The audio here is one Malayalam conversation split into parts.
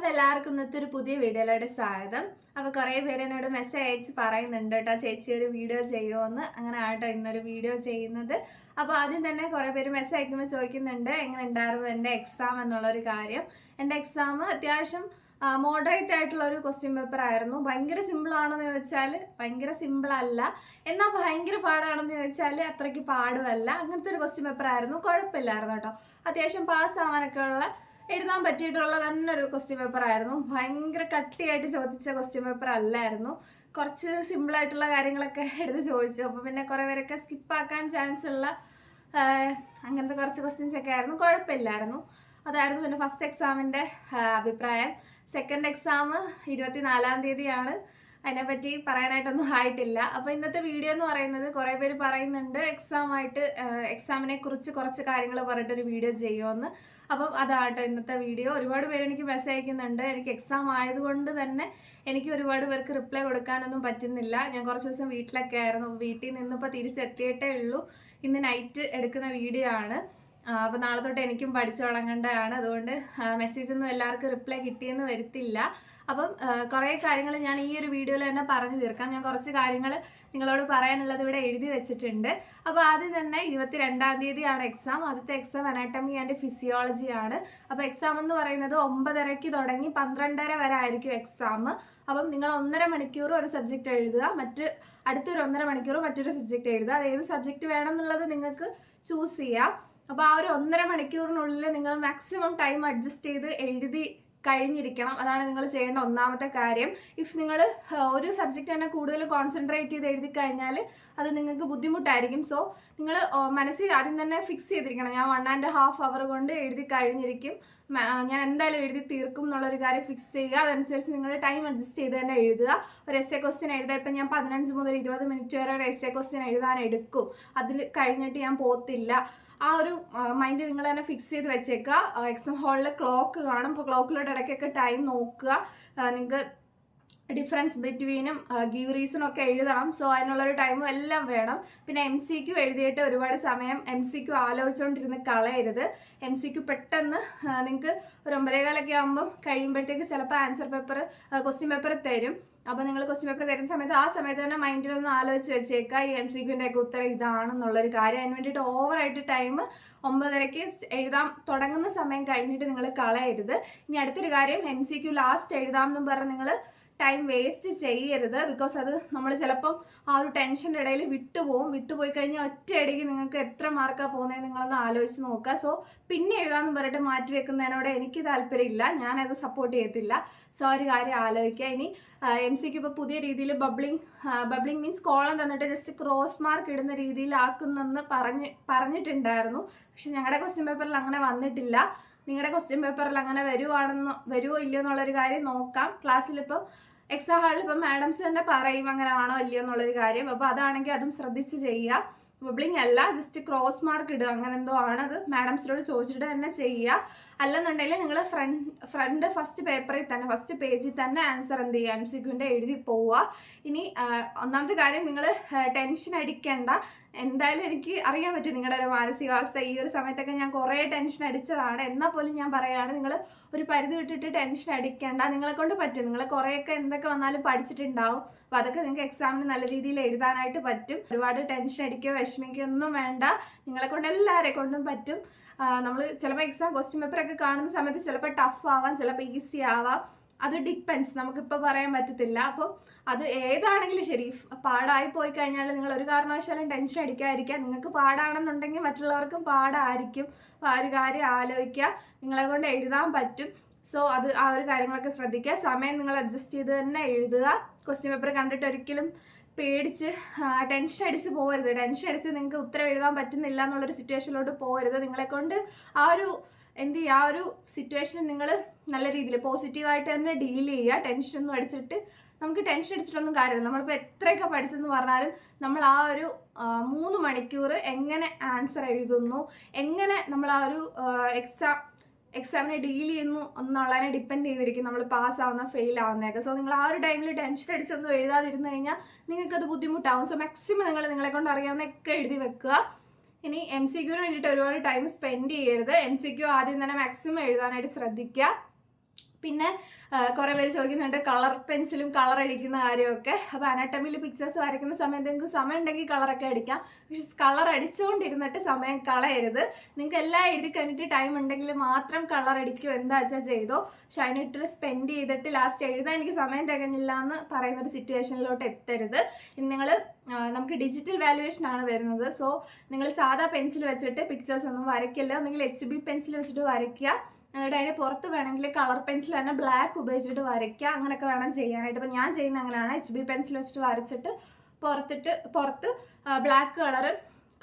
അപ്പൊ എല്ലാവർക്കും ഇന്നത്തെ ഒരു പുതിയ വീഡിയോയിലോട്ട് സ്വാഗതം. അപ്പോൾ കുറേ പേര് എന്നോട് മെസ്സേജ് അയച്ച് പറയുന്നുണ്ട് കേട്ടോ ചേച്ചി ഒരു വീഡിയോ ചെയ്യുമോന്ന് അങ്ങനെ ആട്ടോ ഇന്നൊരു വീഡിയോ ചെയ്യുന്നത്. അപ്പോൾ ആദ്യം തന്നെ കുറേ പേര് മെസ്സേജ് അയക്കുമ്പോൾ ചോദിക്കുന്നുണ്ട് എങ്ങനെ ഉണ്ടായിരുന്നു എന്റെ എക്സാം എന്നുള്ളൊരു കാര്യം? എന്റെ എക്സാം അത്യാവശ്യം മോഡറേറ്റ് ആയിട്ടുള്ള ഒരു ക്വസ്റ്റ്യൻ പേപ്പർ ആയിരുന്നു. ഭയങ്കര സിമ്പിൾ ആണെന്ന് ചോദിച്ചാൽ ഭയങ്കര സിമ്പിൾ അല്ല. എന്നാൽ ഭയങ്കര പാടാണെന്ന് ചോദിച്ചാൽ അത്രയ്ക്ക് പാടുമല്ല അങ്ങനത്തെ ഒരു ക്വസ്റ്റ്യൻ പേപ്പർ ആയിരുന്നു. കുഴപ്പമില്ലായിരുന്നു കേട്ടോ. അത്യാവശ്യം പാസ് ആവാനൊക്കെ ഉള്ള എഴുതാൻ പറ്റിയിട്ടുള്ള തന്നെ ഒരു ക്വസ്റ്റ്യൻ പേപ്പർ ആയിരുന്നു. ഭയങ്കര കട്ടിയായിട്ട് ചോദിച്ച ക്വസ്റ്റ്യൻ പേപ്പർ അല്ലായിരുന്നു. കുറച്ച് സിമ്പിളായിട്ടുള്ള കാര്യങ്ങളൊക്കെ എടുത്ത് ചോദിച്ചു. അപ്പോൾ പിന്നെ കുറേ പേരൊക്കെ സ്കിപ്പാക്കാൻ ചാൻസ് ഉള്ള അങ്ങനത്തെ കുറച്ച് ക്വസ്റ്റ്യൻസ് ഒക്കെ ആയിരുന്നു. കുഴപ്പമില്ലായിരുന്നു. അതായിരുന്നു പിന്നെ ഫസ്റ്റ് എക്സാമിന്റെ അഭിപ്രായം. സെക്കൻഡ് എക്സാം ഇരുപത്തിനാലാം തീയതിയാണ്. അതിനെപ്പറ്റി പറയാനായിട്ടൊന്നും ആയിട്ടില്ല. അപ്പോൾ ഇന്നത്തെ വീഡിയോ എന്ന് പറയുന്നത് കുറേ പേര് പറയുന്നുണ്ട് എക്സാമായിട്ട് എക്സാമിനെ കുറിച്ച് കുറച്ച് കാര്യങ്ങൾ പറഞ്ഞിട്ടൊരു വീഡിയോ ചെയ്യുമെന്ന് അപ്പം അതാട്ടോ ഇന്നത്തെ വീഡിയോ. ഒരുപാട് പേര് എനിക്ക് മെസ്സേജ് അയക്കുന്നുണ്ട്. എനിക്ക് എക്സാം ആയതുകൊണ്ട് തന്നെ എനിക്ക് ഒരുപാട് പേർക്ക് റിപ്ലൈ കൊടുക്കാനൊന്നും പറ്റുന്നില്ല. ഞാൻ കുറച്ച് ദിവസം വീട്ടിലൊക്കെ ആയിരുന്നു. വീട്ടിൽ നിന്നിപ്പോൾ തിരിച്ചെത്തിയിട്ടേ ഉള്ളൂ. ഇന്ന് നൈറ്റ് എടുക്കുന്ന വീഡിയോ ആണ്. അപ്പോൾ നാളെ തൊട്ട് എനിക്കും പഠിച്ചു തുടങ്ങേണ്ടതാണ്. അതുകൊണ്ട് മെസ്സേജൊന്നും എല്ലാവർക്കും റിപ്ലൈ കിട്ടിയെന്ന് വരത്തില്ല. അപ്പം കുറേ കാര്യങ്ങൾ ഞാൻ ഈ ഒരു വീഡിയോയിൽ തന്നെ പറഞ്ഞു തീർക്കാം. ഞാൻ കുറച്ച് കാര്യങ്ങൾ നിങ്ങളോട് പറയാനുള്ളത് ഇവിടെ എഴുതി വെച്ചിട്ടുണ്ട്. അപ്പോൾ ആദ്യം തന്നെ ഇരുപത്തി രണ്ടാം തീയതിയാണ് എക്സാം ആദ്യത്തെ എക്സാം അനാട്ടമി ആൻഡ് ഫിസിയോളജി ആണ്. അപ്പോൾ എക്സാം എന്ന് പറയുന്നത് ഒമ്പതരയ്ക്ക് തുടങ്ങി പന്ത്രണ്ടര വരെ ആയിരിക്കും എക്സാം അപ്പം നിങ്ങൾ ഒന്നര മണിക്കൂർ ഒരു സബ്ജക്റ്റ് എഴുതുക. മറ്റ് അടുത്തൊരു ഒന്നര മണിക്കൂർ മറ്റൊരു സബ്ജക്റ്റ് എഴുതുക. അത് ഏത് സബ്ജക്റ്റ് വേണം എന്നുള്ളത് നിങ്ങൾക്ക് ചൂസ് ചെയ്യാം. അപ്പോൾ ആ ഒരു ഒന്നര മണിക്കൂറിനുള്ളിൽ നിങ്ങൾ മാക്സിമം ടൈം അഡ്ജസ്റ്റ് ചെയ്ത് എഴുതി കഴിഞ്ഞിരിക്കണം. അതാണ് നിങ്ങൾ ചെയ്യേണ്ട ഒന്നാമത്തെ കാര്യം. ഇഫ് നിങ്ങൾ ഒരു സബ്ജക്റ്റ് തന്നെ കൂടുതൽ കോൺസെൻട്രേറ്റ് ചെയ്ത് എഴുതി കഴിഞ്ഞാൽ അത് നിങ്ങൾക്ക് ബുദ്ധിമുട്ടായിരിക്കും. സോ നിങ്ങൾ മനസ്സിൽ ആദ്യം തന്നെ ഫിക്സ് ചെയ്തിരിക്കണം. ഞാൻ വൺ ആൻഡ് ഹാഫ് അവർ കൊണ്ട് എഴുതി കഴിഞ്ഞിരിക്കും. ഞാൻ എന്തായാലും എഴുതി തീർക്കും എന്നുള്ളൊരു കാര്യം ഫിക്സ് ചെയ്യുക. അതനുസരിച്ച് നിങ്ങൾ ടൈം അഡ്ജസ്റ്റ് ചെയ്ത് തന്നെ എഴുതുക. ഒരു എസ് എ ക്വസ്റ്റ്യൻ എഴുതാൻ ഇപ്പം ഞാൻ പതിനഞ്ച് മുതൽ ഇരുപത് മിനിറ്റ് വരെ ഒരു എസ് എ ക്വസ്റ്റ്യൻ എഴുതാൻ എടുക്കും. അതിൽ കഴിഞ്ഞിട്ട് ഞാൻ പോകത്തില്ല ആ ഒരു മൈൻഡ് നിങ്ങൾ തന്നെ ഫിക്സ് ചെയ്ത് വെച്ചേക്കുക. എക്സാം ഹാളിൽ ക്ലോക്ക് കാണും. അപ്പോൾ ക്ലോക്കിലോട്ട് ഇടയ്ക്കൊക്കെ ടൈം നോക്കുക. നിങ്ങൾക്ക് ഡിഫറൻസ് ബിറ്റ്വീനും ഗീവ് റീസണും ഒക്കെ എഴുതണം. സോ അതിനുള്ളൊരു ടൈമും എല്ലാം വേണം. പിന്നെ എം സി ക്യു എഴുതിയിട്ട് ഒരുപാട് സമയം എം സി ക്യു ആലോചിച്ചുകൊണ്ടിരുന്ന് കളയരുത്. എം സി ക്യു പെട്ടെന്ന് നിങ്ങൾക്ക് ഒരു ഒമ്പതേകാലൊക്കെ ആകുമ്പം കഴിയുമ്പോഴത്തേക്ക് ചിലപ്പോൾ ആൻസർ പേപ്പർ ക്വസ്റ്റ്യൻ പേപ്പർ തരും. അപ്പോൾ നിങ്ങൾ ക്വസ്റ്റ്യൻ പേപ്പർ തരുന്ന സമയത്ത് ആ സമയത്ത് തന്നെ മൈൻഡിലൊന്ന് ആലോചിച്ച് വെച്ചേക്കുക ഈ എം സി ക്യൂന്റെ ഒക്കെ ഉത്തരം ഇതാണെന്നുള്ളൊരു കാര്യം. അതിന് വേണ്ടിയിട്ട് ഓവറായിട്ട് ടൈം ഒമ്പതരയ്ക്ക് എഴുതാൻ തുടങ്ങുന്ന സമയം കഴിഞ്ഞിട്ട് നിങ്ങൾ കളയരുത്. ഇനി അടുത്തൊരു കാര്യം എം സി ക്യു ലാസ്റ്റ് എഴുതാമെന്നും പറഞ്ഞ് നിങ്ങൾ ടൈം വേസ്റ്റ് ചെയ്യരുത് ബിക്കോസ് അത് നമ്മൾ ചിലപ്പം ആ ഒരു ടെൻഷന്റെ ഇടയിൽ വിട്ടുപോകും വിട്ടുപോയി കഴിഞ്ഞാൽ ഒറ്റയടിക്ക് നിങ്ങൾക്ക് എത്ര മാർക്കാണ് പോകുന്നത് നിങ്ങളൊന്ന് ആലോചിച്ച് നോക്കുക. സോ പിന്നെ എഴുതാമെന്ന് പറഞ്ഞിട്ട് മാറ്റി വെക്കുന്നതിനോട് എനിക്ക് താല്പര്യമില്ല. ഞാനത് സപ്പോർട്ട് ചെയ്യത്തില്ല. സോ ഒരു കാര്യം ആലോചിക്കുക. ഇനി എം സിക്ക് ഇപ്പോൾ പുതിയ രീതിയിൽ ബബ്ലിംഗ് ബബ്ലിംഗ് മീൻസ് കോളം തന്നിട്ട് ജസ്റ്റ് ക്രോസ് മാർക്ക് ഇടുന്ന രീതിയിലാക്കുന്നെന്ന് പറഞ്ഞ് പറഞ്ഞിട്ടുണ്ടായിരുന്നു. പക്ഷെ ഞങ്ങളുടെ ക്വസ്റ്റ്യൻ പേപ്പറിൽ അങ്ങനെ വന്നിട്ടില്ല. നിങ്ങളുടെ ക്വസ്റ്റ്യൻ പേപ്പറിൽ അങ്ങനെ വരുവാണെന്നോ വരുമോ ഇല്ലയോ എന്നുള്ളൊരു കാര്യം നോക്കാം. ക്ലാസ്സിലിപ്പം എക്സാം ഹാളിൽ ഇപ്പം മാഡംസ് തന്നെ പറയും അങ്ങനെ ആണോ ഇല്ലയോ എന്നുള്ളൊരു കാര്യം. അപ്പോൾ അതാണെങ്കിൽ അതും ശ്രദ്ധിച്ച് ചെയ്യുക ബബ്ലിംഗ് അല്ല ജസ്റ്റ് ക്രോസ് മാർക്ക് ഇടുക. അങ്ങനെ എന്തോ ആണ് അത്. മാഡംസിനോട് ചോദിച്ചിട്ട് തന്നെ ചെയ്യുക അല്ലെന്നുണ്ടെങ്കിൽ നിങ്ങൾ ഫ്രണ്ട് ഫ്രണ്ട് ഫസ്റ്റ് പേപ്പറിൽ തന്നെ ഫസ്റ്റ് പേജിൽ തന്നെ ആൻസർ എന്ത് ചെയ്യുക എം സി ക്യൂന്റെ എഴുതി പോവുക ഇനി ഒന്നാമത്തെ കാര്യം നിങ്ങൾ ടെൻഷൻ അടിക്കേണ്ട. എന്തായാലും എനിക്ക് അറിയാൻ പറ്റും നിങ്ങളുടെ ഒരു മാനസികാവസ്ഥ. ഈ ഒരു സമയത്തൊക്കെ ഞാൻ കുറേ ടെൻഷൻ അടിച്ചതാണ്. എന്നാൽ പോലും ഞാൻ പറയുകയാണ് നിങ്ങൾ ഒരു പരിധി വിട്ടിട്ട് ടെൻഷൻ അടിക്കേണ്ട. നിങ്ങളെ കൊണ്ട് പറ്റും. നിങ്ങൾ കുറേയൊക്കെ എന്തൊക്കെ വന്നാലും പഠിച്ചിട്ടുണ്ടാവും. അപ്പോൾ അതൊക്കെ നിങ്ങൾക്ക് എക്സാമിന് നല്ല രീതിയിൽ എഴുതാനായിട്ട് പറ്റും. ഒരുപാട് ടെൻഷൻ അടിക്കുകയോ വിഷമിക്കുകയോ ഒന്നും വേണ്ട. നിങ്ങളെ കൊണ്ട് എല്ലാവരെ കൊണ്ടും പറ്റും. നമ്മൾ ചിലപ്പോൾ എക്സാം ക്വസ്റ്റ്യൻ പേപ്പറൊക്കെ കാണുന്ന സമയത്ത് ചിലപ്പോൾ ടഫ് ആവാം. ചിലപ്പോൾ ഈസി ആവാം. അത് ഡിപ്പെൻസ് നമുക്കിപ്പോൾ പറയാൻ പറ്റത്തില്ല. അപ്പം അത് ഏതാണെങ്കിലും ശരി. പാടായി പോയി കഴിഞ്ഞാൽ നിങ്ങൾ ഒരു കാരണവശാലും ടെൻഷൻ അടിക്കാതിരിക്കുക. നിങ്ങൾക്ക് പാടാണെന്നുണ്ടെങ്കിൽ മറ്റുള്ളവർക്കും പാടായിരിക്കും. അപ്പോൾ ആ ഒരു കാര്യം ആലോചിക്കുക. നിങ്ങളെ കൊണ്ട് എഴുതാൻ പറ്റും. സോ അത് ആ ഒരു കാര്യങ്ങളൊക്കെ ശ്രദ്ധിക്കുക. സമയം നിങ്ങൾ അഡ്ജസ്റ്റ് ചെയ്ത് തന്നെ എഴുതുക. ക്വസ്റ്റ്യൻ പേപ്പർ കണ്ടിട്ട് ഒരിക്കലും പേടിച്ച് ടെൻഷൻ അടിച്ച് പോകരുത്. ടെൻഷൻ അടിച്ച് നിങ്ങൾക്ക് ഉത്തരം എഴുതാൻ പറ്റുന്നില്ല എന്നുള്ളൊരു സിറ്റുവേഷനിലോട്ട് പോകരുത്. നിങ്ങളെ കൊണ്ട് ആ ഒരു എന്ത് ചെയ്യുക? ആ ഒരു സിറ്റുവേഷൻ നിങ്ങൾ നല്ല രീതിയിൽ പോസിറ്റീവായിട്ട് തന്നെ ഡീൽ ചെയ്യുക. ടെൻഷൻ ഒന്നും അടിച്ചിട്ട് നമുക്ക് ടെൻഷൻ അടിച്ചിട്ടൊന്നും കാര്യമില്ല. നമ്മളിപ്പോൾ എത്രയൊക്കെ പഠിച്ചെന്ന് പറഞ്ഞാലും നമ്മൾ ആ ഒരു മൂന്ന് മണിക്കൂർ എങ്ങനെ ആൻസർ എഴുതുന്നു? എങ്ങനെ നമ്മൾ ആ ഒരു എക്സാം എക്സാമിനെ ഡീൽ ചെയ്യുന്നു എന്നുള്ളതിനെ ഡിപ്പെൻഡ് ചെയ്തിരിക്കും. നമ്മൾ പാസ് ആവുന്ന ഫെയിൽ ആവുന്നതൊക്കെ. സോ നിങ്ങൾ ആ ഒരു ടൈമിൽ ടെൻഷൻ അടിച്ചൊന്നും എഴുതാതിരുന്നു കഴിഞ്ഞാൽ നിങ്ങൾക്കത് ബുദ്ധിമുട്ടാവും. സോ മാക്സിമം നിങ്ങൾ നിങ്ങളെ കൊണ്ട് അറിയാവുന്നതൊക്കെ എഴുതി വെക്കുക. ഇനി എം സി ക്യൂവിന് വേണ്ടിയിട്ട് ഒരുപാട് ടൈം സ്പെൻഡ് ചെയ്യരുത്. എം സി ക്യൂ ആദ്യം തന്നെ മാക്സിമം എഴുതാനായിട്ട് ശ്രദ്ധിക്കുക പിന്നെ കുറേ പേര് ചോദിക്കുന്നുണ്ട് കളർ പെൻസിലും കളർ അടിക്കുന്ന കാര്യമൊക്കെ. അപ്പോൾ അനാട്ടമിയിൽ പിക്ചേഴ്സ് വരയ്ക്കുന്ന സമയത്ത് നിങ്ങൾക്ക് സമയം ഉണ്ടെങ്കിൽ കളറൊക്കെ അടിക്കാം. പക്ഷെ കളർ അടിച്ചുകൊണ്ടിരുന്നിട്ട് സമയം കളയരുത്. നിങ്ങൾക്ക് എല്ലാം എഴുതി കഴിഞ്ഞിട്ട് ടൈം ഉണ്ടെങ്കിൽ മാത്രം കളർ അടിക്കും. എന്താ വെച്ചാൽ ചെയ്തോ? പക്ഷെ അതിനിട്ട് സ്പെൻഡ് ചെയ്തിട്ട് ലാസ്റ്റ് എഴുതാൻ എനിക്ക് സമയം തികഞ്ഞില്ല എന്ന് പറയുന്ന ഒരു സിറ്റുവേഷനിലോട്ട് എത്തരുത്. നിങ്ങൾ നമുക്ക് ഡിജിറ്റൽ വാല്യുവേഷൻ ആണ് വരുന്നത്. സോ നിങ്ങൾ സാധാ പെൻസിൽ വെച്ചിട്ട് പിക്ചേഴ്സ് ഒന്നും വരയ്ക്കില്ല ഒന്നെങ്കിൽ എച്ച് ബി പെൻസിൽ വെച്ചിട്ട് വരയ്ക്കുക. എന്നിട്ട് അതിന് പുറത്ത് വേണമെങ്കിൽ കളർ പെൻസിൽ തന്നെ ബ്ലാക്ക് ഉപയോഗിച്ചിട്ട് വരയ്ക്കുക. അങ്ങനെയൊക്കെ വേണം ചെയ്യാനായിട്ട്. ഇപ്പം ഞാൻ ചെയ്യുന്ന അങ്ങനെയാണ്. എച്ച് ബി പെൻസിൽ വെച്ചിട്ട് വരച്ചിട്ട് പുറത്തിട്ട് പുറത്ത് ബ്ലാക്ക് കളറ്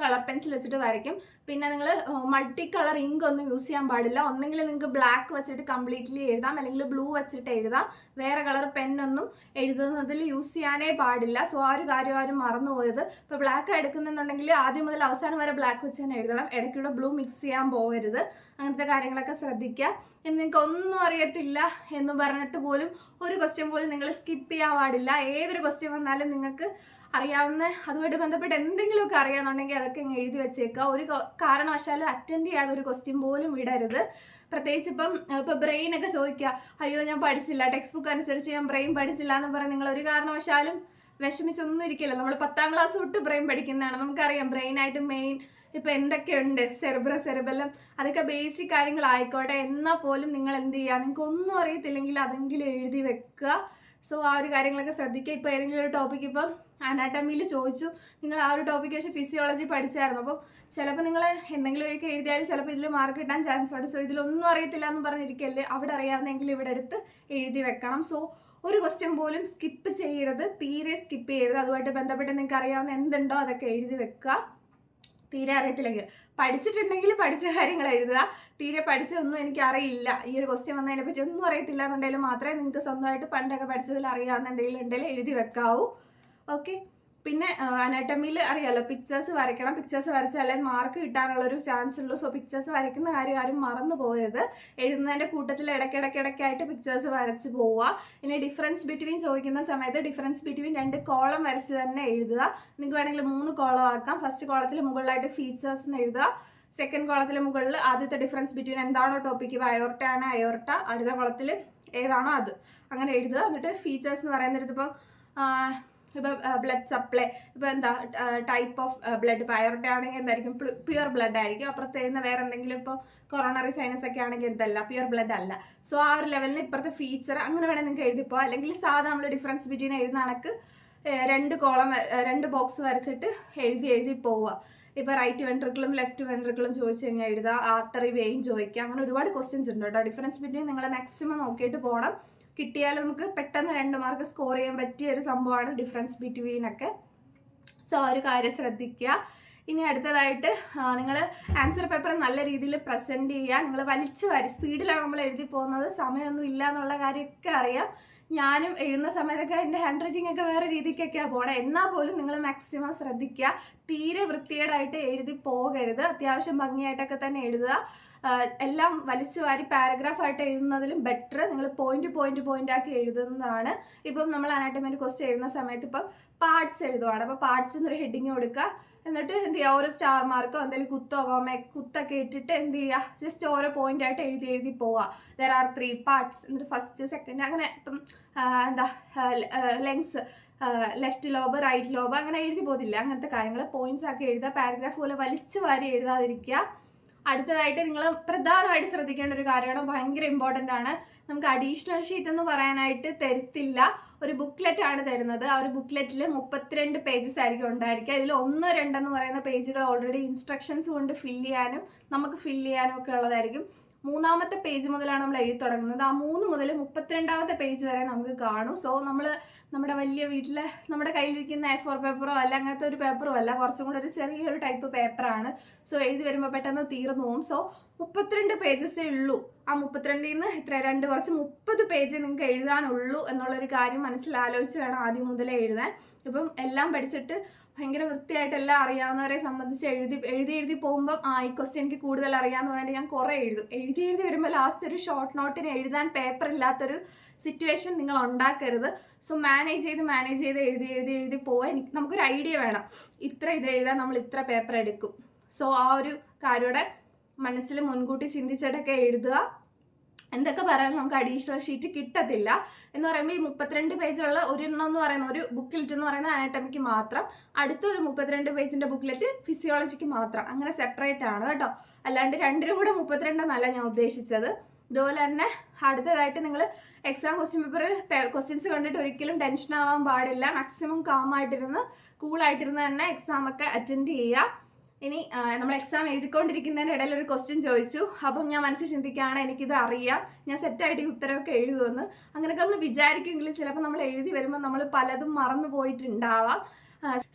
കളർ പെൻസിൽ വെച്ചിട്ട് വരയ്ക്കും. പിന്നെ നിങ്ങൾ മൾട്ടി കളർ ഇങ്ക് ഒന്നും യൂസ് ചെയ്യാൻ പാടില്ല. ഒന്നെങ്കിൽ നിങ്ങൾക്ക് ബ്ലാക്ക് വെച്ചിട്ട് കംപ്ലീറ്റ്ലി എഴുതാം. അല്ലെങ്കിൽ ബ്ലൂ വെച്ചിട്ട് എഴുതാം. വേറെ കളർ പെന്നൊന്നും എഴുതുന്നതിൽ യൂസ് ചെയ്യാനേ പാടില്ല. സോ ആ ഒരു കാര്യം ആരും മറന്നു പോയത്. ഇപ്പോൾ ബ്ലാക്ക് എടുക്കുന്നുണ്ടെങ്കിൽ ആദ്യം മുതൽ അവസാനം വരെ ബ്ലാക്ക് വെച്ച് തന്നെ എഴുതണം. ഇടയ്ക്കൂടെ ബ്ലൂ മിക്സ് ചെയ്യാൻ പോകരുത്. അങ്ങനത്തെ കാര്യങ്ങളൊക്കെ ശ്രദ്ധിക്കുക. നിങ്ങൾക്ക് ഒന്നും അറിയത്തില്ല എന്ന് പറഞ്ഞിട്ട് പോലും ഒരു ക്വസ്റ്റ്യൻ പോലും നിങ്ങൾ സ്കിപ്പ് ചെയ്യാൻ പാടില്ല. ഏതൊരു ക്വസ്റ്റ്യൻ വന്നാലും നിങ്ങൾക്ക് അറിയാവുന്ന അതുമായിട്ട് ബന്ധപ്പെട്ട് എന്തെങ്കിലുമൊക്കെ അറിയാമെന്നുണ്ടെങ്കിൽ അതൊക്കെ ഇങ്ങ് എഴുതി വെച്ചേക്കുക. ഒരു കാരണവശാലും അറ്റൻഡ് ചെയ്യാതെ ഒരു ക്വസ്റ്റ്യൻ പോലും വിടരുത്. പ്രത്യേകിച്ച് ഇപ്പം ഇപ്പം ബ്രെയിനൊക്കെ ചോദിക്കുക അയ്യോ ഞാൻ പഠിച്ചില്ല. ടെക്സ്റ്റ് ബുക്ക് അനുസരിച്ച് ഞാൻ ബ്രെയിൻ പഠിച്ചില്ല എന്ന് പറഞ്ഞ് നിങ്ങൾ ഒരു കാരണവശാലും വിഷമിച്ചൊന്നും ഇരിക്കില്ല. നമ്മൾ പത്താം ക്ലാസ് തൊട്ട് ബ്രെയിൻ പഠിക്കുന്നതാണ്. നമുക്കറിയാം ബ്രെയിനായിട്ട് മെയിൻ ഇപ്പം എന്തൊക്കെയുണ്ട്? സെറിബ്ര സെറിബെല്ലാം അതൊക്കെ ബേസിക് കാര്യങ്ങളായിക്കോട്ടെ. എന്നാൽ പോലും നിങ്ങൾ എന്ത് ചെയ്യുക? നിങ്ങൾക്ക് ഒന്നും അറിയത്തില്ലെങ്കിൽ അതെങ്കിലും എഴുതി വെക്കുക. സോ ആ ഒരു കാര്യങ്ങളൊക്കെ ശ്രദ്ധിക്കുക. ഇപ്പോൾ ഏതെങ്കിലും ഒരു ടോപ്പിക് ഇപ്പം അനാട്ടമിയിൽ ചോദിച്ചു. നിങ്ങൾ ആ ഒരു ടോപ്പിക് വെച്ച് ഫിസിയോളജി പഠിച്ചായിരുന്നു. അപ്പോൾ ചിലപ്പോൾ നിങ്ങൾ എന്തെങ്കിലും ഒക്കെ എഴുതിയാലും ചിലപ്പോൾ ഇതിൽ മാർക്ക് കിട്ടാൻ ചാൻസ് ഉണ്ട്. സോ ഇതിലൊന്നും അറിയത്തില്ല എന്ന് പറഞ്ഞിരിക്കല്ലേ? അവിടെ അറിയാവുന്നെങ്കിൽ ഇവിടെ എടുത്ത് എഴുതി വെക്കണം. സോ ഒരു ക്വസ്റ്റ്യൻ പോലും സ്കിപ്പ് ചെയ്യരുത്. തീരെ സ്കിപ്പ് ചെയ്യരുത്. അതുമായിട്ട് ബന്ധപ്പെട്ട് നിങ്ങൾക്ക് അറിയാവുന്ന എന്തുണ്ടോ അതൊക്കെ എഴുതി വെക്കുക. തീരെ അറിയത്തില്ലെങ്കിൽ പഠിച്ചിട്ടുണ്ടെങ്കിൽ പഠിച്ച കാര്യങ്ങൾ എഴുതുക. തീരെ പഠിച്ചതൊന്നും എനിക്ക് അറിയില്ല ഈ ഒരു ക്വസ്റ്റ്യൻ വന്നതിനെ പറ്റി ഒന്നും അറിയത്തില്ല എന്നുണ്ടെങ്കിൽ മാത്രമേ നിങ്ങൾക്ക് സ്വന്തമായിട്ട് പണ്ടൊക്കെ പഠിച്ചതിൽ അറിയാവുന്ന എന്തെങ്കിലും ഉണ്ടെങ്കിൽ എഴുതി വെക്കാവൂ. ഓക്കെ പിന്നെ അനാട്ടമിയിൽ അറിയാലോ പിക്ചേഴ്സ് വരയ്ക്കണം. പിക്ചേഴ്സ് വരച്ചാലേ മാർക്ക് കിട്ടാനുള്ള ഒരു ചാൻസ് ഉള്ളൂ. സോ പിക്ചേഴ്സ് വരയ്ക്കുന്ന കാര്യം ആരും മറന്നു പോകരുത്. എഴുതുന്നതിന്റെ കൂട്ടത്തിൽ ഇടയ്ക്കിടയ്ക്കിടയ്ക്കായിട്ട് പിക്ചേഴ്സ് വരച്ച് പോവുക. ഇനി ഡിഫറൻസ് ബിറ്റ്വീൻ ചോദിക്കുന്ന സമയത്ത് ഡിഫറൻസ് ബിറ്റ്വീൻ രണ്ട് കോളം വരച്ച് തന്നെ എഴുതുക. നിങ്ങൾക്ക് വേണമെങ്കിൽ മൂന്ന് കോളം ആക്കാം. ഫസ്റ്റ് കോളത്തിൽ മുകളിലായിട്ട് ഫീച്ചേഴ്സ് എന്ന് എഴുതുക. സെക്കൻഡ് കോളത്തിൽ മുകളിൽ ആദ്യത്തെ ഡിഫറൻസ് ബിറ്റ്വീൻ എന്താണോ ടോപ്പിക്ക് അയോർട്ട ആണ് അയോർട്ട അടുത്ത കോളത്തിൽ ഏതാണോ അത്. അങ്ങനെ എഴുതുക. എന്നിട്ട് ഫീച്ചേഴ്സ് എന്ന് പറയുന്നത് ഇപ്പം ഇപ്പോൾ ബ്ലഡ് സപ്ലൈ ഇപ്പോൾ എന്താ ടൈപ്പ് ഓഫ് ബ്ലഡ് അയോർട്ട ആണെങ്കിൽ എന്തായിരിക്കും? പ്യുർ ബ്ലഡ് ആയിരിക്കും. അപ്പുറത്ത് വേറെ എന്തെങ്കിലും ഇപ്പോൾ കൊറോണറി സൈനസ് ഒക്കെ ആണെങ്കിൽ എന്തല്ല പ്യുർ ബ്ലഡ് അല്ല. സോ ആ ഒരു ലെവലിൽ ഇപ്പുറത്തെ ഫീച്ചർ അങ്ങനെ വേണമെങ്കിൽ നിങ്ങൾക്ക് എഴുതിപ്പോ. അല്ലെങ്കിൽ സാധാ നമ്മൾ ഡിഫറൻസ് ബിറ്റ്വീൻ എഴുതുന്ന കണക്ക് രണ്ട് കോളം രണ്ട് ബോക്സ് വരച്ചിട്ട് എഴുതി എഴുതി പോവുക. ഇപ്പോൾ റൈറ്റ് വെൻട്രിക്കിളും ലെഫ്റ്റ് വെൻട്രിക്കിളും ചോദിച്ചു കഴിഞ്ഞാൽ എഴുതുക. ആർട്ടറി വെയിൻ ചോദിക്കുക. അങ്ങനെ ഒരുപാട് ക്വസ്റ്റ്യൻസ് ഉണ്ട് കേട്ടോ. ഡിഫറൻസ് ബിറ്റ്വീൻ നിങ്ങൾ മാക്സിമം നോക്കിയിട്ട് പോകണം. കിട്ടിയാൽ നമുക്ക് പെട്ടെന്ന് രണ്ട് മാർക്ക് സ്കോർ ചെയ്യാൻ പറ്റിയ ഒരു സംഭവമാണ് ഡിഫറൻസ് ബിറ്റ്വീൻ ഒക്കെ. സോ ആ ഒരു കാര്യം ശ്രദ്ധിക്കുക. ഇനി അടുത്തതായിട്ട് നിങ്ങൾ ആൻസർ പേപ്പർ നല്ല രീതിയിൽ പ്രസന്റ് ചെയ്യുക. നിങ്ങൾ വലിച്ചു വാരി സ്പീഡിലാണ് നമ്മൾ എഴുതി പോകുന്നത്. സമയമൊന്നും ഇല്ല എന്നുള്ള കാര്യമൊക്കെ അറിയാം. ഞാനും എഴുതുന്ന സമയത്തൊക്കെ എന്റെ ഹാൻഡ് റൈറ്റിംഗ് ഒക്കെ വേറെ രീതിക്കൊക്കെയാണ് പോകണം എന്നാൽ പോലും നിങ്ങൾ മാക്സിമം ശ്രദ്ധിക്കുക. തീരെ വൃത്തികേടായിട്ട് എഴുതി പോകരുത്. അത്യാവശ്യം ഭംഗിയായിട്ടൊക്കെ തന്നെ എഴുതുക. എല്ലാം വലിച്ചു വാരി പാരഗ്രാഫായിട്ട് എഴുതുന്നതിലും ബെറ്റർ നിങ്ങൾ പോയിന്റ് പോയിന്റ് പോയിന്റ് ആക്കി എഴുതുന്നതാണ്. ഇപ്പം നമ്മൾ അനാട്ടമിന്റെ ക്വസ്റ്റ്യൻ എഴുതുന്ന സമയത്ത് ഇപ്പം പാർട്സ് എഴുതുവാണ്. അപ്പോൾ പാർട്സ് എന്നൊരു ഹെഡിങ് കൊടുക്കുക എന്നിട്ട് എന്ത് ചെയ്യുക ഓരോ സ്റ്റാർ മാർക്കോ എന്തെങ്കിലും കുത്തോ കോമ കുത്തൊക്കെ ഇട്ടിട്ട് എന്ത് ചെയ്യുക ജസ്റ്റ് ഓരോ പോയിന്റ് ആയിട്ട് എഴുതി എഴുതി പോവുക ദർ ആർ ത്രീ പാർട്സ് എന്നിട്ട് ഫസ്റ്റ് സെക്കൻഡ് അങ്ങനെ ഇപ്പം എന്താ lungs left lobe right lobe അങ്ങനെ എഴുതി പോകത്തില്ല. അങ്ങനത്തെ കാര്യങ്ങൾ പോയിന്റ്സ് ആക്കി എഴുതുക. പാരഗ്രാഫ് പോലെ വലിച്ചു വാരി എഴുതാതിരിക്കുക. അടുത്തതായിട്ട് നിങ്ങൾ പ്രധാനമായിട്ട് ശ്രദ്ധിക്കേണ്ട ഒരു കാര്യമാണ്. ഭയങ്കര ഇമ്പോർട്ടന്റ് ആണ്. നമുക്ക് അഡീഷണൽ ഷീറ്റ് എന്ന് പറയാനായിട്ട് തരത്തില്ല. ഒരു ബുക്ക്ലെറ്റ് ആണ് തരുന്നത്. ആ ഒരു ബുക്ക്ലെറ്റിൽ മുപ്പത്തിരണ്ട് പേജസ് ആയിരിക്കും ഉണ്ടായിരിക്കുക. ഇതിൽ ഒന്ന് രണ്ടെന്ന് പറയുന്ന പേജുകൾ ഓൾറെഡി ഇൻസ്ട്രക്ഷൻസ് കൊണ്ട് ഫില്ല് ചെയ്യാനും നമുക്ക് ഫില്ല് ചെയ്യാനും ഒക്കെ ഉള്ളതായിരിക്കും. മൂന്നാമത്തെ പേജ് മുതലാണ് നമ്മൾ എഴുതി തുടങ്ങുന്നത്. ആ മൂന്ന് മുതൽ മുപ്പത്തിരണ്ടാമത്തെ പേജ് വരെ നമുക്ക് കാണും. സോ നമ്മൾ നമ്മുടെ വലിയ വീട്ടിൽ നമ്മുടെ കയ്യിലിരിക്കുന്ന എ ഫോർ പേപ്പറോ അല്ല അങ്ങനത്തെ ഒരു പേപ്പറോ അല്ല കുറച്ചും കൂടെ ഒരു ചെറിയൊരു ടൈപ്പ് പേപ്പറാണ് സോ എഴുതി വരുമ്പോൾ പെട്ടെന്ന് തീർന്നു പോകും സോ മുപ്പത്തിരണ്ട് പേജസേ ഉള്ളൂ. ആ മുപ്പത്തിരണ്ടിൽ നിന്ന് ഇത്ര രണ്ട് കുറച്ച് മുപ്പത് പേജ് നിങ്ങൾക്ക് എഴുതാനുള്ളൂ എന്നുള്ളൊരു കാര്യം മനസ്സിലാലോചിച്ച് വേണം ആദ്യം മുതലേ എഴുതാൻ. ഇപ്പം എല്ലാം പഠിച്ചിട്ട് ഭയങ്കര വൃത്തിയായിട്ടെല്ലാം അറിയാവുന്നവരെ സംബന്ധിച്ച് എഴുതി എഴുതി എഴുതി പോകുമ്പം ആ ഈ ക്വസ്റ്റ്യൻ എനിക്ക് കൂടുതൽ അറിയാമെന്ന് പറഞ്ഞിട്ട് ഞാൻ കുറേ എഴുതും. എഴുതി എഴുതി വരുമ്പോൾ ലാസ്റ്റ് ഒരു ഷോർട്ട് നോട്ടിന് എഴുതാൻ പേപ്പർ ഇല്ലാത്തൊരു സിറ്റുവേഷൻ നിങ്ങൾ ഉണ്ടാക്കരുത്. സോ മാനേജ് ചെയ്ത് മാനേജ് ചെയ്ത് എഴുതി എഴുതി എഴുതി പോകാൻ നമുക്കൊരു ഐഡിയ വേണം. ഇത്ര ഇത് എഴുതാൻ നമ്മൾ ഇത്ര പേപ്പർ എടുക്കും. സോ ആ ഒരു കാര്യയുടെ മനസ്സിൽ മുൻകൂട്ടി ചിന്തിച്ചിട്ടൊക്കെ എഴുതുക. എന്തൊക്കെ പറയാൻ നമുക്ക് അഡീഷണൽ ഷീറ്റ് കിട്ടത്തില്ല. എന്ന് പറയുമ്പോൾ ഈ മുപ്പത്തിരണ്ട് പേജുള്ള ഒരെണ്ണം എന്ന് പറയുന്ന ഒരു ബുക്കിലെറ്റ് എന്ന് പറയുന്ന അനാട്ടമിക്ക് മാത്രം അടുത്ത ഒരു മുപ്പത്തിരണ്ട് പേജിന്റെ ബുക്കിലെറ്റ് ഫിസിയോളജിക്ക് മാത്രം. അങ്ങനെ സെപ്പറേറ്റ് ആണ് കേട്ടോ. അല്ലാണ്ട് രണ്ടിനും കൂടെ മുപ്പത്തിരണ്ടെന്നല്ല ഞാൻ ഉദ്ദേശിച്ചത്. ഇതുപോലെ തന്നെ അടുത്തതായിട്ട് നിങ്ങൾ എക്സാം ക്വസ്റ്റ്യൻ പേപ്പർ ക്വസ്റ്റ്യൻസ് കണ്ടിട്ട് ഒരിക്കലും ടെൻഷൻ ആവാൻ പാടില്ല. മാക്സിമം കാം ആയിട്ടിരുന്ന് കൂളായിട്ടിരുന്ന് തന്നെ എക്സാം ഒക്കെ അറ്റൻഡ് ചെയ്യുക. ഇനി നമ്മൾ എക്സാം എഴുതിക്കൊണ്ടിരിക്കുന്നതിന്റെ ഇടയിൽ ഒരു ക്വസ്റ്റ്യൻ ചോദിച്ചു. അപ്പം ഞാൻ മനസ്സിൽ ചിന്തിക്കുകയാണ് എനിക്കിത് അറിയാം. ഞാൻ സെറ്റായിട്ട് ഈ ഉത്തരവൊക്കെ എഴുതുമെന്ന്. അങ്ങനെയൊക്കെ നമ്മൾ വിചാരിക്കുമെങ്കിലും ചിലപ്പോൾ നമ്മൾ എഴുതി വരുമ്പോൾ നമ്മൾ പലതും മറന്നു പോയിട്ടുണ്ടാവാം.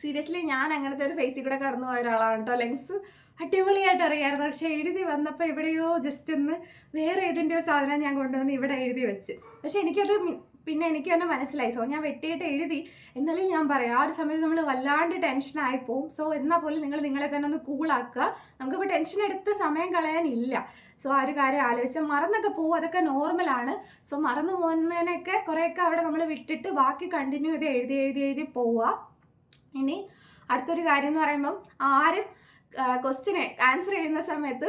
സീരിയസ്ലി ഞാൻ അങ്ങനത്തെ ഒരു ഫേസിൽ കൂടെ കടന്നു പോയ ഒരാളാണ് കേട്ടോ. ലെങ്സ് അടിപൊളിയായിട്ട് അറിയാമായിരുന്നു പക്ഷെ എഴുതി വന്നപ്പോൾ എവിടെയോ ജസ്റ്റ് ഒന്ന് വേറെ ഏതിന്റെയോ സാധനം ഞാൻ കൊണ്ടുവന്ന് ഇവിടെ എഴുതി വെച്ച്. പക്ഷെ എനിക്കത് പിന്നെ എനിക്ക് തന്നെ മനസ്സിലായി. സോ ഞാൻ വെട്ടിയിട്ട് എഴുതി. എന്നാലും ഞാൻ പറയാം ആ ഒരു സമയത്ത് നമ്മൾ വല്ലാണ്ട് ടെൻഷനായി പോവും. സോ എന്നാൽ പോലും നിങ്ങൾ നിങ്ങളെ തന്നെ ഒന്ന് കൂളാക്കുക നമുക്കിപ്പോൾ ടെൻഷൻ എടുത്ത് സമയം കളയാനില്ല സോ ആ ഒരു കാര്യം ആലോചിച്ച് മറന്നൊക്കെ പോകും അതൊക്കെ നോർമലാണ് സോ മറന്നു പോകുന്നതിനൊക്കെ കുറേയൊക്കെ അവിടെ നമ്മൾ വിട്ടിട്ട് ബാക്കി കണ്ടിന്യൂ ചെയ്ത് എഴുതി എഴുതി എഴുതി പോവുക ഇനി അടുത്തൊരു കാര്യം എന്ന് പറയുമ്പം ആരും ക്വസ്റ്റ്യന് ആൻസർ ചെയ്യുന്ന സമയത്ത്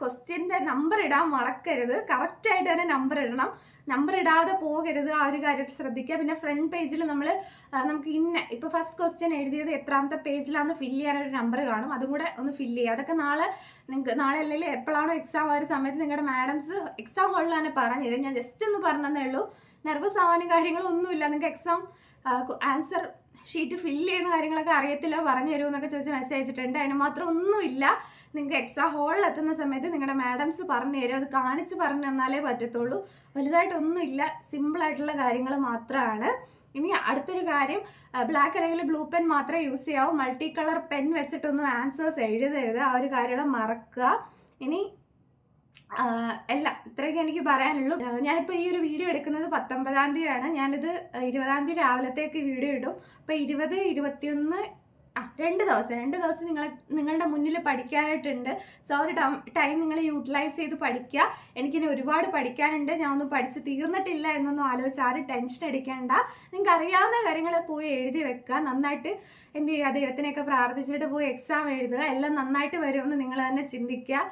ക്വസ്റ്റ്യന്റെ നമ്പർ ഇടാൻ മറക്കരുത്. കറക്റ്റായിട്ട് തന്നെ നമ്പർ ഇടണം. നമ്പർ ഇടാതെ പോകരുത്. ആ ഒരു കാര്യം ശ്രദ്ധിക്കുക. പിന്നെ ഫ്രണ്ട് പേജിൽ നമ്മൾ നമുക്ക് ഇന്ന ഇപ്പോൾ ഫസ്റ്റ് ക്വസ്റ്റ്യൻ എഴുതിയത് എത്രാമത്തെ പേജിലാണെന്ന് ഫില്ല് ചെയ്യാനൊരു നമ്പർ കാണും. അതും കൂടെ ഒന്ന് ഫില്ല് ചെയ്യുക. അതൊക്കെ നാളെ നിങ്ങൾക്ക് നാളെ അല്ലെങ്കിൽ എപ്പോഴാണോ എക്സാം ആ ഒരു സമയത്ത് നിങ്ങളുടെ മാഡംസ് എക്സാം ഹോളിൽ തന്നെ പറഞ്ഞു തരും. ഞാൻ ജസ്റ്റ് ഒന്ന് പറഞ്ഞതേ ഉള്ളൂ. നെർവസ് ആവാനും കാര്യങ്ങളൊന്നുമില്ല നിങ്ങൾക്ക് എക്സാം ആൻസർ ഷീറ്റ് ഫില്ല് ചെയ്യുന്ന കാര്യങ്ങളൊക്കെ അറിയത്തില്ല പറഞ്ഞു തരുമോ എന്നൊക്കെ ചോദിച്ച് മെസ്സേജ് അയച്ചിട്ടുണ്ട്. അതിന് മാത്രം ഒന്നുമില്ല. നിങ്ങൾക്ക് എക്സാം ഹോളിൽ എത്തുന്ന സമയത്ത് നിങ്ങളുടെ മാഡംസ് പറഞ്ഞു തരും. അത് കാണിച്ച് പറഞ്ഞു തന്നാലേ പറ്റത്തുള്ളൂ. വലുതായിട്ടൊന്നുമില്ല. സിമ്പിളായിട്ടുള്ള കാര്യങ്ങൾ മാത്രമാണ്. ഇനി അടുത്തൊരു കാര്യം ബ്ലാക്ക് അല്ലെങ്കിൽ ബ്ലൂ പെൻ മാത്രമേ യൂസ് ചെയ്യാവൂ. മൾട്ടി കളർ പെൻ വെച്ചിട്ടൊന്നും ആൻസേഴ്സ് എഴുതരുത്. ആ ഒരു കാര്യം മറക്കുക. ഇനി ആ, എല്ലാം ഇത്രയൊക്കെ എനിക്ക് പറയാനുള്ളൂ. ഞാനിപ്പോൾ ഈ ഒരു വീഡിയോ എടുക്കുന്നത് പത്തൊമ്പതാം തീയതിയാണ്. ഞാനിത് ഇരുപതാം തീയതി രാവിലത്തേക്ക് വീഡിയോ ഇടും. അപ്പോൾ ഇരുപത് ഇരുപത്തിയൊന്ന് ആ രണ്ട് ദിവസം രണ്ട് ദിവസം നിങ്ങൾ നിങ്ങളുടെ മുന്നിൽ പഠിക്കാനായിട്ടുണ്ട്. സോ ഒരു ടൈം നിങ്ങൾ യൂട്ടിലൈസ് ചെയ്ത് പഠിക്കുക. എനിക്കിനി ഒരുപാട് പഠിക്കാനുണ്ട്. ഞാൻ ഒന്നും പഠിച്ച് തീർന്നിട്ടില്ല എന്നൊന്നും ആലോചിച്ച് ആരും ടെൻഷൻ അടിക്കേണ്ട. നിങ്ങൾക്ക് അറിയാവുന്ന കാര്യങ്ങൾ പോയി എഴുതി വെക്കുക. നന്നായിട്ട് എന്ത് ചെയ്യുക? ദൈവത്തിനെയൊക്കെ പ്രാർത്ഥിച്ചിട്ട് പോയി എക്സാം എഴുതുക. എല്ലാം നന്നായിട്ട് വരുമെന്ന് നിങ്ങൾ തന്നെ ചിന്തിക്കുക.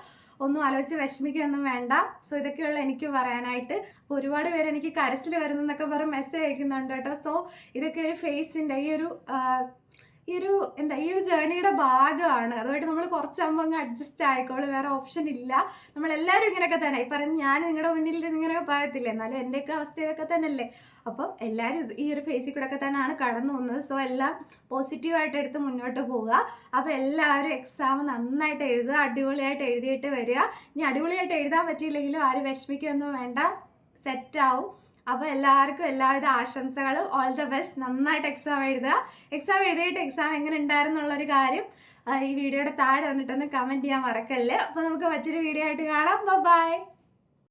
ഒന്നും ആലോചിച്ച് വിഷമിക്കുകയൊന്നും വേണ്ട. സോ ഇതൊക്കെയുള്ള എനിക്ക് പറയാനായിട്ട്. അപ്പോൾ ഒരുപാട് പേര് എനിക്ക് കരച്ചിൽ വരുന്നെന്നൊക്കെ പറഞ്ഞ് മെസ്സേജ് അയക്കുന്നുണ്ട് കേട്ടോ. സോ ഇതൊക്കെ ഒരു ഫേസിന്റെ ഈ ഒരു ഈ ഒരു എന്താ ഈ ഒരു ജേണിയുടെ ഭാഗമാണ്. അതുമായിട്ട് നമ്മൾ കുറച്ചാകുമ്പോൾ അങ്ങ് അഡ്ജസ്റ്റ് ആയിക്കോളൂ. വേറെ ഓപ്ഷൻ ഇല്ല. നമ്മളെല്ലാവരും ഇങ്ങനെയൊക്കെ തന്നെ. ഈ പറഞ്ഞ് ഞാൻ നിങ്ങളുടെ മുന്നിൽ ഇങ്ങനെ പറയത്തില്ല? എന്നാലും എന്റെയൊക്കെ അവസ്ഥ ഇതൊക്കെ തന്നെയല്ലേ? അപ്പം എല്ലാവരും ഈ ഒരു ഫേസിൽ കൂടെ ഒക്കെ തന്നെയാണ് കടന്നു പോകുന്നത്. സോ എല്ലാം പോസിറ്റീവായിട്ട് എടുത്ത് മുന്നോട്ട് പോവുക. അപ്പോൾ എല്ലാവരും എക്സാം നന്നായിട്ട് എഴുതുക അടിപൊളിയായിട്ട് എഴുതിയിട്ട് വരിക. ഇനി അടിപൊളിയായിട്ട് എഴുതാൻ പറ്റിയില്ലെങ്കിലും ആരും വിഷമിക്കൊന്നും വേണ്ട. സെറ്റാവും അപ്പോൾ എല്ലാവർക്കും എല്ലാവിധ ആശംസകളും. ഓൾ ദ ബെസ്റ്റ് നന്നായിട്ട് എക്സാം എഴുതുക. എക്സാം എഴുതിയിട്ട് എക്സാം എങ്ങനെ ഉണ്ടായിരുന്നു ഉണ്ടായിരുന്നുള്ളൊരു കാര്യം ഈ വീഡിയോയുടെ താഴെ വന്നിട്ടൊന്ന് കമന്റ് ചെയ്യാൻ മറക്കല്ലേ. അപ്പോൾ നമുക്ക് മറ്റൊരു വീഡിയോ ആയിട്ട് കാണാം. ബൈ